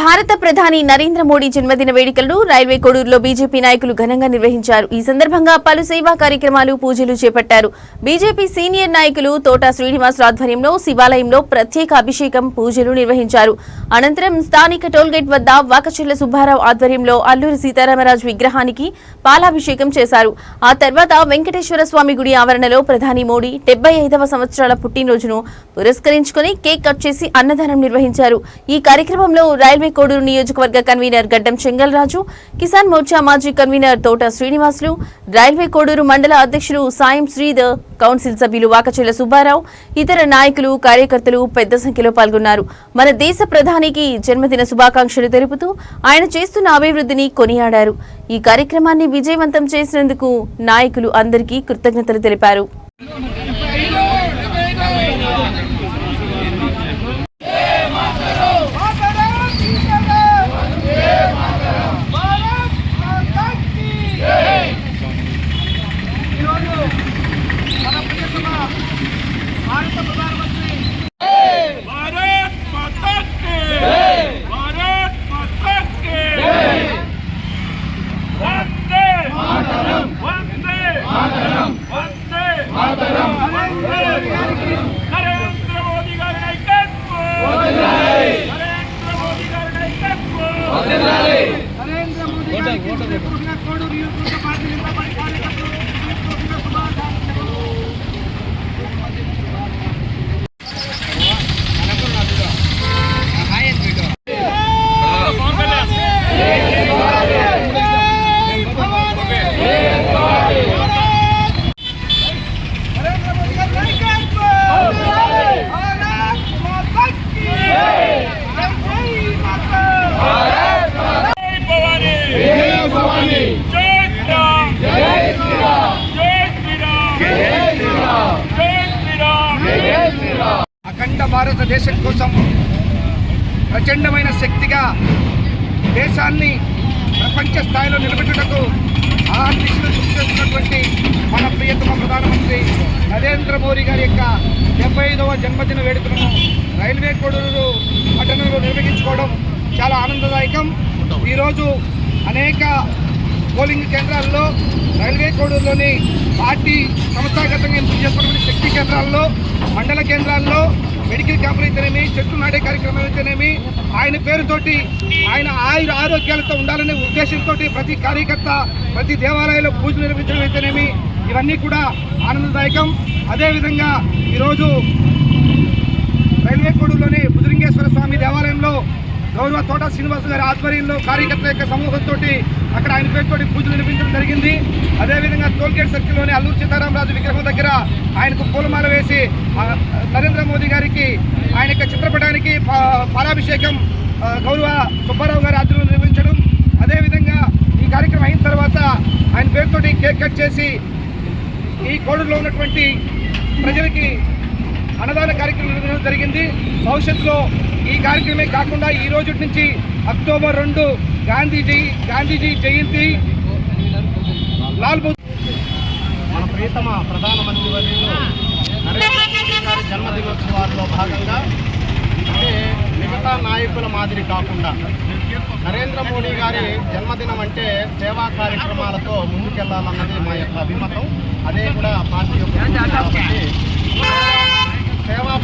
భారత ప్రధాని నరేంద్ర మోడీ జన్మదిన వేడుకలను రైల్వే కొడూరులో బీజేపీ నాయకులు ఘనంగా నిర్వహించారు. ఈ సందర్భంగా పలు సేవా కార్యక్రమాలు పూజలు చేపట్టారు. బీజేపీ సీనియర్ నాయకులు తోటా శ్రీనివాస్ ఆధ్వర్యంలో శివాలయంలో ప్రత్యేక అభిషేకం పూజలు నిర్వహించారు. అనంతరం స్థానిక టోల్గేట్ వద్ద వాకచెల్ల సుబ్బారావు ఆధ్వర్యంలో అల్లూరి సీతారామరాజు విగ్రహానికి పాలాభిషేకం చేశారు. ఆ తర్వాత వెంకటేశ్వర స్వామి గుడి ఆవరణలో ప్రధాని మోడీ డెబ్బై ఐదవ సంవత్సరాల పుట్టినరోజును పురస్కరించుకుని కేక్ కట్ చేసి అన్నదానం నిర్వహించారు. ఈ కార్యక్రమంలో రైల్వే కోడూరు నియోజకవర్గ కన్వీనర్ గడ్డం చెంగల్రాజు కిసాన్ మోర్చా మాజీ కన్వీనర్ తోట శ్రీనివాసులు రైల్వే కోడూరు మండల అధ్యక్షులు సాయం శ్రీధర్ కౌన్సిల్ సభ్యులు వాకచెల్ల సుబ్బారావు ఇతర నాయకులు కార్యకర్తలు పెద్ద సంఖ్యలో పాల్గొన్నారు. మన దేశ ప్రధానికి జన్మదిన శుభాకాంక్షలు తెలుపుతూ ఆయన చేస్తున్న అభివృద్ధిని కొనియాడారు. ఈ కార్యక్రమాన్ని విజయవంతం చేసినందుకు నాయకులు అందరికీ కృతజ్ఞతలు తెలిపారు. భారతదేశం కోసం ప్రచండమైన శక్తిగా దేశాన్ని ప్రపంచ స్థాయిలో నిలబెట్టుటకు ఆ దిశలో కృషి చేస్తున్నటువంటి మన ప్రియతమ ప్రధానమంత్రి నరేంద్ర మోడీ గారి యొక్క డెబ్బై ఐదవ జన్మదిన వేడుకలను రైల్వే కోడూరు పట్టణంలో నిర్వహించుకోవడం చాలా ఆనందదాయకం. ఈరోజు అనేక పోలింగ్ కేంద్రాల్లో రైల్వే కోడూరులోని పార్టీ సంస్థాగతంగా ఎంపిక చేసుకున్నటువంటి శక్తి కేంద్రాల్లో మండల కేంద్రాల్లో మెడికల్ క్యాంపులు అయితేనేమి చెట్లు నాటే కార్యక్రమం అయితేనేమి ఆయన పేరుతోటి ఆయన ఆయుర ఆరోగ్యాలతో ఉండాలనే ఉద్దేశంతో ప్రతి కార్యకర్త ప్రతి దేవాలయంలో పూజలు నిర్వహించడం అయితేనేమి ఇవన్నీ కూడా ఆనందదాయకం. అదేవిధంగా ఈరోజు రైల్వే కోడూరులోని బుజరింగేశ్వర స్వామి దేవాలయంలో గౌరవ తోట శ్రీనివాస్ గారి ఆధ్వర్యంలో కార్యకర్తల యొక్క సమూహంతో అక్కడ ఆయన పేరుతో పూజలు నిర్మించడం జరిగింది. అదేవిధంగా టోల్గేట్ సర్కిల్లోని అల్లూరు సీతారామరాజు విగ్రహం దగ్గర ఆయనకు పూలమాల వేసి నరేంద్ర మోదీ గారికి ఆయన యొక్క చిత్రపటానికి పా- పాలాభిషేకం గౌరవ సుబ్బారావు గారి ఆధ్వర్యంలో నిర్మించడం అదేవిధంగా ఈ కార్యక్రమం అయిన తర్వాత ఆయన పేరుతోటి కేక్ కట్ చేసి ఈ కోడూరులో ఉన్నటువంటి ప్రజలకి అన్నదాన కార్యక్రమం జరిగింది. భవిష్యత్తులో ఈ కార్యక్రమే కాకుండా ఈ రోజు నుంచి అక్టోబర్ రెండు గాంధీజీ గాంధీజీ జయంతి. లాల్ బహదూర్ మన ప్రియతమ ప్రధానమంత్రి గారి జన్మదినోత్సవాల్లో భాగంగా అంటే మిగతా నాయకుల మాదిరి కాకుండా నరేంద్ర మోడీ గారి జన్మదినం అంటే సేవా కార్యక్రమాలతో ముందుకెళ్ళాలన్నది మా యొక్క అభిమతం. అదే కూడా పార్టీ యొక్క సేవా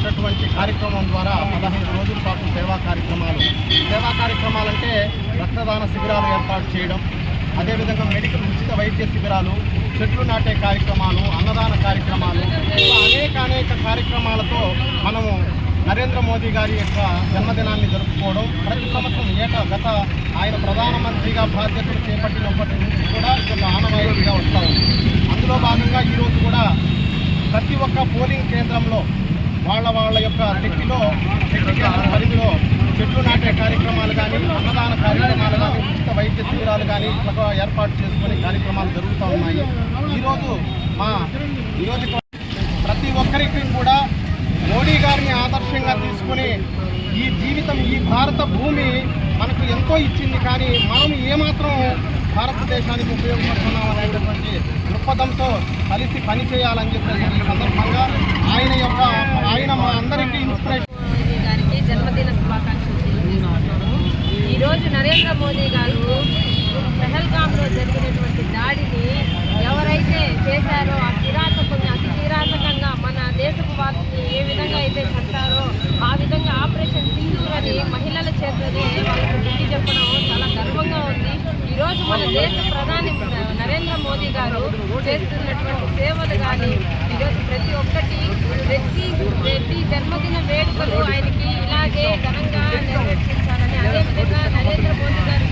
అనేటటువంటి కార్యక్రమం ద్వారా పదహైదు రోజుల పాటు సేవా కార్యక్రమాలు. సేవా కార్యక్రమాలంటే రక్తదాన శిబిరాలు ఏర్పాటు చేయడం అదేవిధంగా మెడికల్ ఉచిత వైద్య శిబిరాలు చెట్లు నాటే కార్యక్రమాలు అన్నదాన కార్యక్రమాలు ఇలా అనేక అనేక కార్యక్రమాలతో మనము నరేంద్ర మోదీ గారి యొక్క జన్మదినాన్ని జరుపుకోవడం ప్రతి సంవత్సరం ఏటా గత ఆయన ప్రధానమంత్రిగా బాధ్యతలు చేపట్టినప్పటి నుంచి కూడా ఇది ఆనవాయితీగా వస్తాము అందులో భాగంగా ఈరోజు కూడా ప్రతి ఒక్క పోలింగ్ కేంద్రంలో వాళ్ళ వాళ్ళ యొక్క శక్తిలో శక్తి పరిధిలో చెట్లు నాటే కార్యక్రమాలు కానీ అన్నదాన కార్యక్రమాలు కానీ ఉచిత వైద్య శిబిరాలు కానీ ఇట్లా ఏర్పాటు చేసుకునే కార్యక్రమాలు జరుగుతూ ఉన్నాయి. ఈరోజు మా నియోజకవర్గ ప్రతి ఒక్కరికి కూడా మోడీ గారిని ఆదర్శంగా తీసుకుని ఈ జీవితం ఈ భారత భూమి మనకు ఎంతో ఇచ్చింది. కానీ మనం ఏమాత్రం భారతదేశానికి ఉపయోగపడుతున్నాం అనేటటువంటి దృక్పథంతో కలిసి పనిచేయాలని చెప్పేసి ఈ సందర్భంగా ఆయన యొక్క ఆయన మా అందరికీ ఇన్స్పిరేషన్ గారికి జన్మదిన శుభాకాంక్షలు ఈరోజు నరేంద్ర మోదీ గారు పెహల్గామ్లో జరిగినటువంటి దాడిని ఎవరైతే చేశారో ఆ కిరాతకుని అతి కిరాతకంగా మన దేశపు వారిని ఏ విధంగా అయితే చంపారో ఆ విధంగా ఆపరేషన్ సింధూర్ అని మహిళల చేతనే వాళ్ళకి బుద్ధి చెప్పడం ఈరోజు మన దేశ ప్రధాని నరేంద్ర మోదీ గారు చేస్తున్నటువంటి సేవలు కానీ ఈరోజు ప్రతి ఒక్కటి ప్రతి ప్రతి జన్మదిన వేడుకలు ఆయనకి ఇలాగే ఘనంగా నెరవేర్చించాలని అదేవిధంగా నరేంద్ర మోదీ గారు